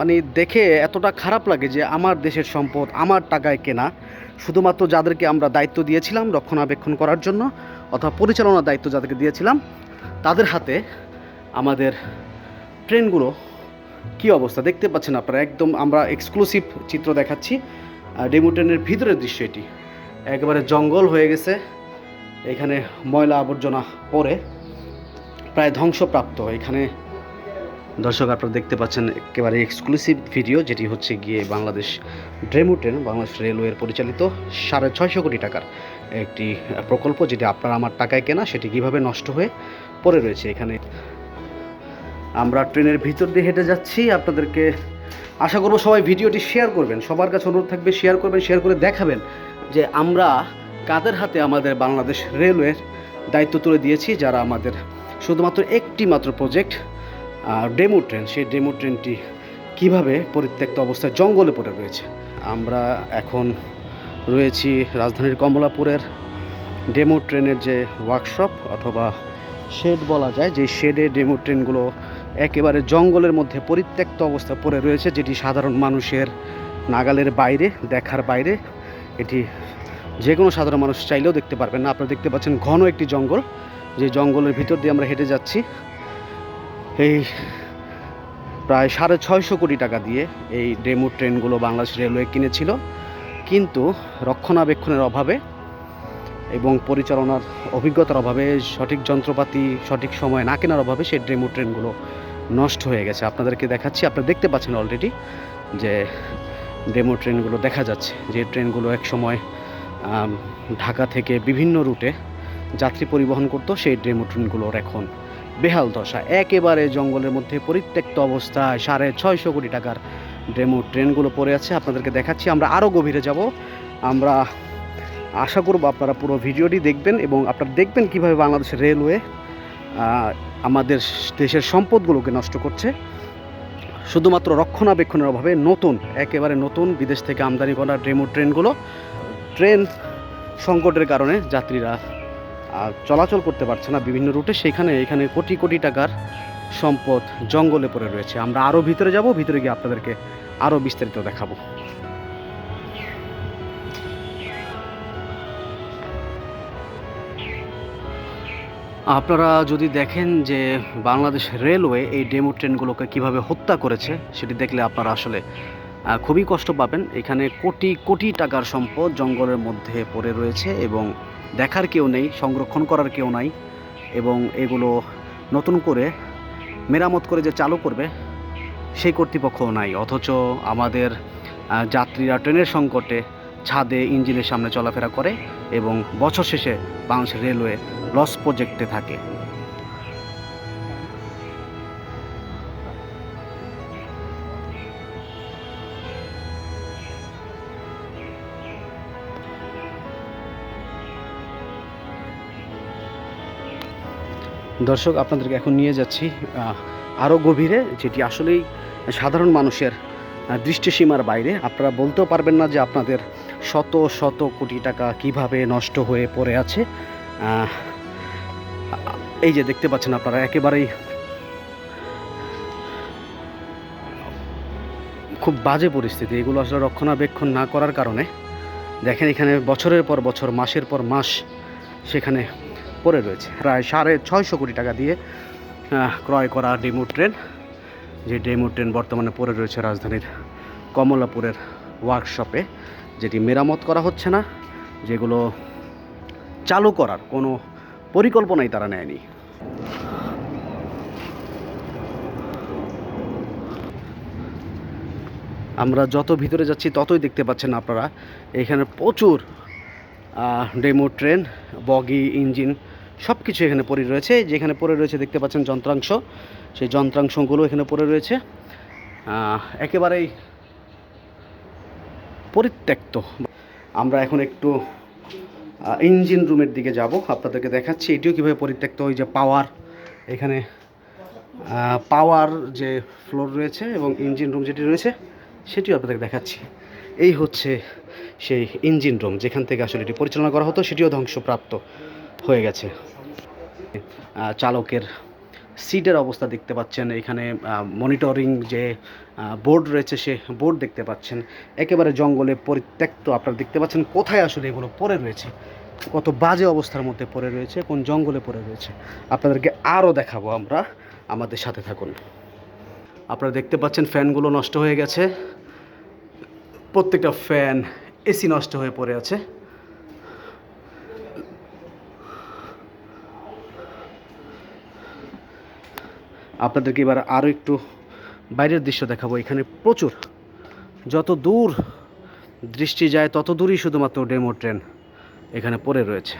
মানে দেখে এতটা খারাপ লাগে যে আমার দেশের সম্পদ আমার টাকায় কেনা। শুধুমাত্র যাদেরকে আমরা দায়িত্ব দিয়েছিলাম রক্ষণাবেক্ষণ করার জন্য অথবা পরিচালনার দায়িত্ব যাদেরকে দিয়েছিলাম, তাদের হাতে আমাদের ট্রেনগুলো কি অবস্থা? দেখতে পাচ্ছেন আপনারা, একদম আমরা এক্সক্লুসিভ চিত্র দেখাচ্ছি। ডেমো ট্রেনের ভিতরের দৃশ্য এটি। একেবারে জঙ্গল হয়ে গেছে। এখানে ময়লা আবর্জনা পরে প্রায় ধ্বংসপ্রাপ্ত। এখানে দর্শক, আপনারা দেখতে পাচ্ছেন একেবারে এক্সক্লুসিভ ভিডিও যেটি হচ্ছে গিয়ে বাংলাদেশ ড্রেমো ট্রেন, বাংলাদেশ রেলওয়ের পরিচালিত সাড়ে ছয়শো কোটি টাকার একটি প্রকল্প, যেটি আপনার আমার টাকায় কেনা, সেটি কীভাবে নষ্ট হয়ে পড়ে রয়েছে এখানে। আমরা ট্রেনের ভিতর দিয়ে হেঁটে যাচ্ছি, আপনাদেরকে আশা করব সবাই ভিডিওটি শেয়ার করবেন। সবার কাছে অনুরোধ থাকবে শেয়ার করবেন শেয়ার করে দেখাবেন যে আমরা কাদের হাতে আমাদের বাংলাদেশ রেলওয়ের দায়িত্ব তুলে দিয়েছি, যারা আমাদের শুধুমাত্র একটি মাত্র প্রজেক্ট ডেমো ট্রেন, সেই ডেমো ট্রেনটি কীভাবে পরিত্যক্ত অবস্থায় জঙ্গলে পড়ে রয়েছে? আমরা এখন রয়েছি রাজধানীর কমলাপুরের ডেমো ট্রেনের যে ওয়ার্কশপ অথবা শেড বলা যায় যে শেডে ডেমো ট্রেনগুলো একেবারে জঙ্গলের মধ্যে পরিত্যক্ত অবস্থায় পড়ে রয়েছে, যেটি সাধারণ মানুষের নাগালের বাইরে, দেখার বাইরে। এটি যে কোনো সাধারণ মানুষ চাইলেও দেখতে পারবেন না। আপনারা দেখতে পাচ্ছেন ঘন একটি জঙ্গল, যে জঙ্গলের ভিতর দিয়ে আমরা হেঁটে যাচ্ছি। এই প্রায় সাড়ে ছয়শো কোটি টাকা দিয়ে এই ডেমো ট্রেনগুলো বাংলাদেশ রেলওয়ে কিনেছিল। কিন্তু রক্ষণাবেক্ষণের অভাবে এবং পরিচালনার অভিজ্ঞতার অভাবে, সঠিক যন্ত্রপাতি সঠিক সময় না কেনার অভাবে সেই ডেমো ট্রেনগুলো নষ্ট হয়ে গেছে। আপনাদেরকে দেখাচ্ছি, আপনারা দেখতে পাচ্ছেন অলরেডি যে ডেমো ট্রেনগুলো দেখা যাচ্ছে। যে ট্রেনগুলো এক সময় ঢাকা থেকে বিভিন্ন রুটে যাত্রী পরিবহন করতো, সেই ডেমো ট্রেনগুলোর এখন বেহাল দশা। একেবারে জঙ্গলের মধ্যে পরিত্যক্ত অবস্থায় সাড়ে ছয়শো কোটি টাকার ডেমো ট্রেনগুলো পড়ে আছে। আপনাদেরকে দেখাচ্ছি, আমরা আরও গভীরে যাব। আমরা আশা করব আপনারা পুরো ভিডিওটি দেখবেন এবং আপনারা দেখবেন কীভাবে বাংলাদেশ রেলওয়ে আমাদের দেশের সম্পদগুলোকে নষ্ট করছে। শুধুমাত্র রক্ষণাবেক্ষণের অভাবে নতুন, একেবারে নতুন বিদেশ থেকে আমদানি করা ডেমো ট্রেনগুলো, ট্রেন সংকটের কারণে যাত্রীরা চলাচল করতে পারছে না বিভিন্ন রুটে, সেখানে এখানে কোটি কোটি টাকার সম্পদ জঙ্গলে পড়ে রয়েছে। আমরা আরও ভিতরে যাব, ভিতরে গিয়ে আপনাদেরকে আরও বিস্তারিত দেখাবো। আপনারা যদি দেখেন যে বাংলাদেশ রেলওয়ে এই ডেমো ট্রেনগুলোকে কীভাবে হত্যা করেছে, সেটি দেখলে আপনারা আসলে খুবই কষ্ট পাবেন। এখানে কোটি কোটি টাকার সম্পদ জঙ্গলের মধ্যে পড়ে রয়েছে এবং দেখার কেউ নেই, সংরক্ষণ করার কেউ নাই এবং এগুলো নতুন করে মেরামত করে যে চালু করবে, সেই কর্তৃপক্ষ নাই। অথচ আমাদের যাত্রীরা ট্রেনের সংকটে ছাদে ইঞ্জিনের সামনে চলাফেরা করে এবং বছর শেষে বাংলাদেশ রেলওয়ে লস প্রজেক্টে থাকে। দর্শক, আপনাদেরকে এখন নিয়ে যাচ্ছি আরও গভীরে, যেটি আসলেই সাধারণ মানুষের দৃষ্টিসীমার বাইরে। আপনারা বলতেও পারবেন না যে আপনাদের শত শত কোটি টাকা কীভাবে নষ্ট হয়ে পড়ে আছে। এই যে দেখতে পাচ্ছেন আপনারা, একেবারেই খুব বাজে পরিস্থিতি। এগুলো আসলে রক্ষণাবেক্ষণ না করার কারণে। দেখেন এখানে বছরের পর বছর, মাসের পর মাস, সেখানে পড়ে রয়েছে। প্রায় সাড়ে ছয়শো কোটি টাকা দিয়ে ক্রয় করা ডেমো ট্রেন। যে ডেমো ট্রেন বর্তমানে পড়ে রয়েছে রাজধানীর কমলাপুরের ওয়ার্কশপে যেটি মেরামত করা হচ্ছে না, যেগুলো চালু করার কোনো পরিকল্পনাই তারা নেয়নি। আমরা যত ভিতরে যাচ্ছি, ততই দেখতে পাচ্ছেন আপনারা, এখানে প্রচুর ডেমো ট্রেন, বগি, ইঞ্জিন সব কিছু এখানে পড়ে রয়েছে। যেখানে পড়ে রয়েছে দেখতে পাচ্ছেন যন্ত্রাংশ। সেই যন্ত্রাংশগুলো এখানে পড়ে রয়েছে। একেবারেই পরিত্যক্ত। আমরা এখন একটু ইঞ্জিন রুমের দিকে যাব। আপনাদেরকে দেখাচ্ছি এটিও কীভাবে পরিত্যক্ত। ওই যে পাওয়ার এখানে পাওয়ার যে ফ্লোর রয়েছে এবং ইঞ্জিন রুম যেটি রয়েছে, সেটিও আপনাদেরকে দেখাচ্ছি। এই হচ্ছে সেই ইঞ্জিন রুম যেখান থেকে আসলে এটি পরিচালনা করা হতো। সেটিও ধ্বংসপ্রাপ্ত হয়ে গেছে। চালকের সিটের অবস্থা দেখতে পাচ্ছেন। এখানে মনিটরিং যে বোর্ড রয়েছে, সে বোর্ড দেখতে পাচ্ছেন। একেবারে জঙ্গলে পরিত্যক্ত আপনারা দেখতে পাচ্ছেন কোথায় আসলে এগুলো পড়ে রয়েছে। কত বাজে অবস্থার মধ্যে পড়ে রয়েছে, কোন জঙ্গলে পড়ে রয়েছে। আপনাদেরকে আরও দেখাবো আমরা। আমাদের সাথে থাকুন। আপনারা দেখতে পাচ্ছেন ফ্যানগুলো নষ্ট হয়ে গেছে। প্রত্যেকটা ফ্যান এসি নষ্ট হয়ে পড়ে আছে। আপনাদেরকে এবার আরও একটু বাইরের দৃশ্য দেখাবো। এখানে প্রচুর, যত দূর দৃষ্টি যায়, তত দূরই শুধুমাত্র ডেমো ট্রেন এখানে পড়ে রয়েছে।